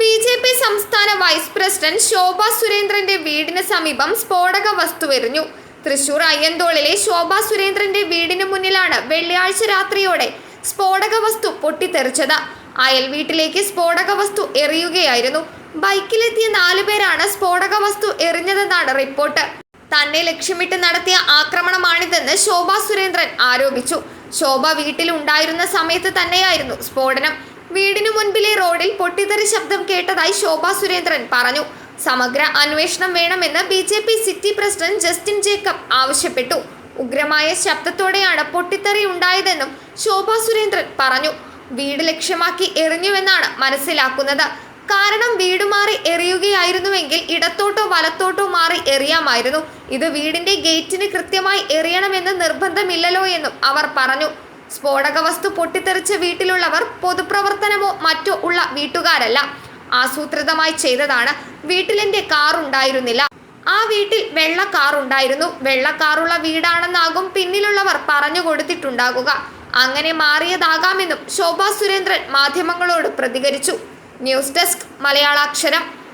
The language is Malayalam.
ബി ജെ പി സംസ്ഥാന വൈസ് പ്രസിഡന്റ് ശോഭ സുരേന്ദ്രന്റെ വീടിന് സമീപം സ്ഫോടക വസ്തു എറിഞ്ഞു. തൃശൂർ അയ്യന്തോളിലെ ശോഭ സുരേന്ദ്രന്റെ വീടിന് മുന്നിലാണ് വെള്ളിയാഴ്ച രാത്രിയോടെ സ്ഫോടക വസ്തു പൊട്ടിത്തെറിച്ചത്. അയൽ വീട്ടിലേക്ക് സ്ഫോടക വസ്തു എറിയുകയായിരുന്നു. ബൈക്കിലെത്തിയ നാലുപേരാണ് സ്ഫോടക വസ്തു എറിഞ്ഞതെന്നാണ് റിപ്പോർട്ട്. തന്നെ ലക്ഷ്യമിട്ട് നടത്തിയ ആക്രമണമാണിതെന്ന് ശോഭ സുരേന്ദ്രൻ ആരോപിച്ചു. ശോഭ വീട്ടിലുണ്ടായിരുന്ന സമയത്ത് തന്നെയായിരുന്നു സ്ഫോടനം. വീടിനു മുൻപിലെ റോഡിൽ പൊട്ടിത്തെറി ശബ്ദം കേട്ടതായി ശോഭ സുരേന്ദ്രൻ പറഞ്ഞു. സമഗ്ര അന്വേഷണം വേണമെന്ന് B J P city president Justin Jacob ആവശ്യപ്പെട്ടു. ഉഗ്രമായ ശബ്ദത്തോടെയാണ് പൊട്ടിത്തെറി ഉണ്ടായതെന്നും ശോഭ സുരേന്ദ്രൻ പറഞ്ഞു. വീട് ലക്ഷ്യമാക്കി എറിഞ്ഞുവെന്നാണ് മനസ്സിലാക്കുന്നത്. കാരണം വീട് മാറി എറിയുകയായിരുന്നുവെങ്കിൽ ഇടത്തോട്ടോ വലത്തോട്ടോ മാറി എറിയാമായിരുന്നു. ഇത് വീടിന്റെ ഗേറ്റിന് കൃത്യമായി എറിയണമെന്ന് നിർബന്ധമില്ലല്ലോ എന്നും അവർ പറഞ്ഞു. സ്ഫോടക വസ്തു പൊട്ടിത്തെറിച്ച് വീട്ടിലുള്ളവർ പൊതുപ്രവർത്തനമോ മറ്റോ ഉള്ള വീട്ടുകാരല്ല. ആസൂത്രിതമായി ചെയ്തതാണ്. വീട്ടിലെന്റെ കാർ ഉണ്ടായിരുന്നില്ല. ആ വീട്ടിൽ വെള്ള കാർ ഉണ്ടായിരുന്നു. വെള്ള കാറുള്ള വീടാണെന്നാകും പിന്നിലുള്ളവർ പറഞ്ഞു കൊടുത്തിട്ടുണ്ടാകുക. അങ്ങനെ മാറിയതാകാമെന്നും ശോഭാ സുരേന്ദ്രൻ മാധ്യമങ്ങളോട് പ്രതികരിച്ചു. News desk Malayalaksharam.